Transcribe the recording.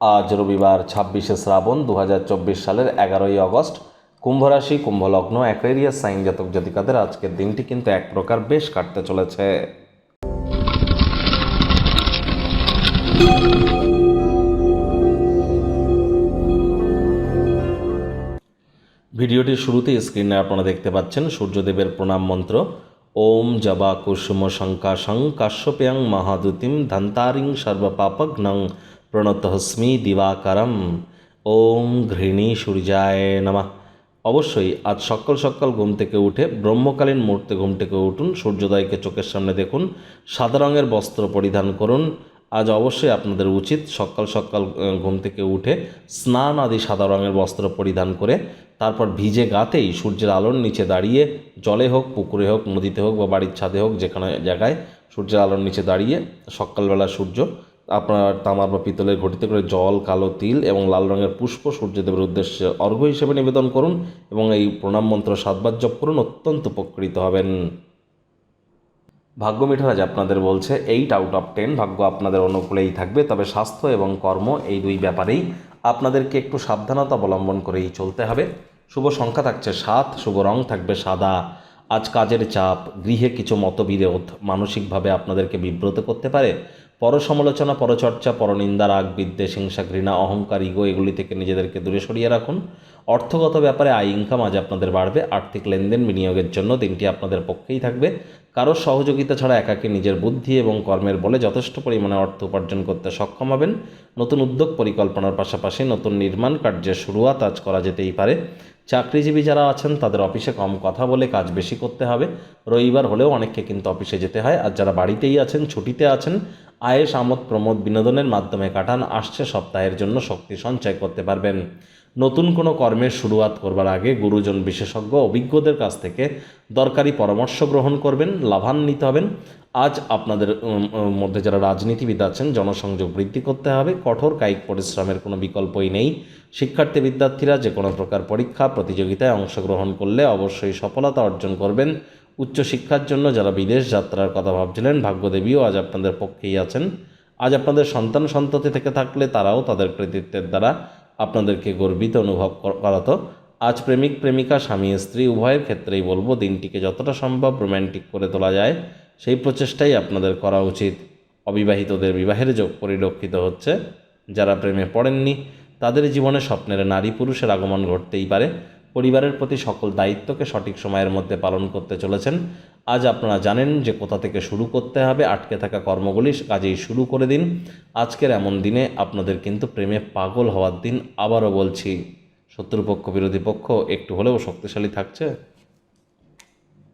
আজ রবিবার ছাব্বিশে শ্রাবণ দু হাজার চব্বিশ সালের এগারোই আগস্ট কুম্ভ রাশি কুম্ভ লগ্ন অ্যাকোয়ারিয়াস সাইন জাতক জাতিকাদের আজকের দিনটি কিন্তু এক প্রকার বেশ কাটতে চলেছে। ভিডিওটির শুরুতে স্ক্রিনে আপনারা দেখতে পাচ্ছেন সূর্যদেবের প্রণাম মন্ত্র। ওম জবা কুসুম শঙ্কাশং কাশ্যপ্যাং মহাদুতিম ধন্তারিং সর্বপাপঘ্নং প্রণতহস্মি দিবাকরম ওম ঘৃণী সূর্যায় নমা অবশ্যই আজ সকাল সকাল ঘুম থেকে উঠে ব্রহ্মকালীন মুহূর্তে ঘুম থেকে উঠুন, সূর্যোদয়কে চোখের সামনে দেখুন, সাদা রঙের বস্ত্র পরিধান করুন আজ অবশ্যই আপনাদের উচিত সকাল সকাল ঘুম থেকে উঠে স্নান আদি সাদা রঙের বস্ত্র পরিধান করে, তারপর ভিজে গাতেই সূর্যের আলোর নিচে দাঁড়িয়ে জলে হোক, পুকুরে হোক, নদীতে হোক বা বাড়ির ছাদে হোক, যেখানে জায়গায় সূর্যের আলোর নিচে দাঁড়িয়ে সকালবেলা সূর্য, আপনার তামার বা পিতলের ঘটিতে করে জল, কালো তিল এবং লাল রঙের পুষ্প সূর্যদেবের উদ্দেশ্যে অর্ঘ্য হিসেবে নিবেদন করুন এবং এই প্রণাম মন্ত্র সাতবার জপ করুন, অত্যন্ত উপকৃত হবেন। ভাগ্য মিঠারাজ আপনাদের বলছে এইট আউট অফ টেন ভাগ্য আপনাদের অনুকূলেই থাকবে, তবে স্বাস্থ্য এবং কর্ম এই দুই ব্যাপারেই আপনাদেরকে একটু সাবধানতা অবলম্বন করেই চলতে হবে। শুভ সংখ্যা থাকছে সাত, শুভ রং থাকবে সাদা। আজ কাজের চাপ, গৃহে কিছু মতবিরোধ মানসিকভাবে আপনাদেরকে বিব্রত করতে পারে। পরসমালোচনা, পরচর্চা, পরনিন্দা রাগ বিদ্বেষ হিংসা, ঘৃণা, অহংকার, ইগো এগুলি থেকে নিজেদেরকে দূরে সরিয়ে রাখুন। অর্থগত ব্যাপারে আয় ইনকাম আজ আপনাদের বাড়বে। আর্থিক লেনদেন বিনিয়োগের জন্য দিনটি আপনাদের পক্ষেই থাকবে। কারোর সহযোগিতা ছাড়া একাকে নিজের বুদ্ধি এবং কর্মের বলে যথেষ্ট পরিমাণে অর্থ উপার্জন করতে সক্ষম হবেন। নতুন উদ্যোগ পরিকল্পনার পাশাপাশি নতুন নির্মাণ কার্যের শুরুয়াত আজ করা যেতেই পারে। চাকরিজীবী যারা আছেন, তাদের অফিসে কম কথা বলে কাজ বেশি করতে হবে। রবিবার হলেও অনেককে কিন্তু অফিসে যেতে হয়। আর যারা বাড়িতেই আছেন, ছুটিতে আছেন আয়েস আমোদ প্রমোদ বিনোদনের মাধ্যমে কাটান, আসছে সপ্তাহের জন্য শক্তি সঞ্চয় করতে পারবেন। নতুন কোনো কর্মের শুরুয়াত করবার আগে গুরুজন বিশেষজ্ঞ অভিজ্ঞদের কাছ থেকে দরকারি পরামর্শ গ্রহণ করবেন, লাভান্বিত হবেন। আজ আপনাদের মধ্যে যারা রাজনীতিবিদ আছেন, জনসংযোগ বৃদ্ধি করতে হবে। কঠোর কায়িক পরিশ্রমের কোনো বিকল্পই নেই। শিক্ষার্থী বিদ্যার্থীরা যে কোনো প্রকার পরীক্ষা, প্রতিযোগিতায় অংশগ্রহণ করলে অবশ্যই সফলতা অর্জন করবেন। উচ্চশিক্ষার জন্য যারা বিদেশ যাত্রার কথা ভাবছিলেন, ভাগ্যদেবীও আজ আপনাদের পক্ষেই আছেন। আজ আপনাদের সন্তান সন্ততি থেকে থাকলে তারাও তাদের কৃতিত্বের দ্বারা আপনাদেরকে গর্বিত অনুভব কর- করাতো। আজ প্রেমিক, প্রেমিকা, স্বামী, স্ত্রী, উভয়ের ক্ষেত্রেই বলব, দিনটিকে যতটা সম্ভব রোম্যান্টিক করে তোলা যায়। সেই প্রচেষ্টাই আপনাদের করা উচিত। অবিবাহিতদের বিবাহের যোগ পরিলক্ষিত হচ্ছে। যারা প্রেমে পড়েননি, তাদের জীবনে স্বপ্নের নারী পুরুষের আগমন ঘটতেই পারে। পরিবারের প্রতি সকল দায়িত্বকে সঠিক সময়ের মধ্যে পালন করতে চলেছেন। আজ আপনারা জানেন যে কোথা থেকে শুরু করতে হবে, আটকে থাকা কর্মগুলি কাজেই শুরু করে দিন। আজকের এমন দিনে আপনাদের কিন্তু প্রেমে পাগল হওয়ার দিন আবারও বলছি। শত্রুপক্ষ, বিরোধী পক্ষ একটু হলেও শক্তিশালী থাকছে।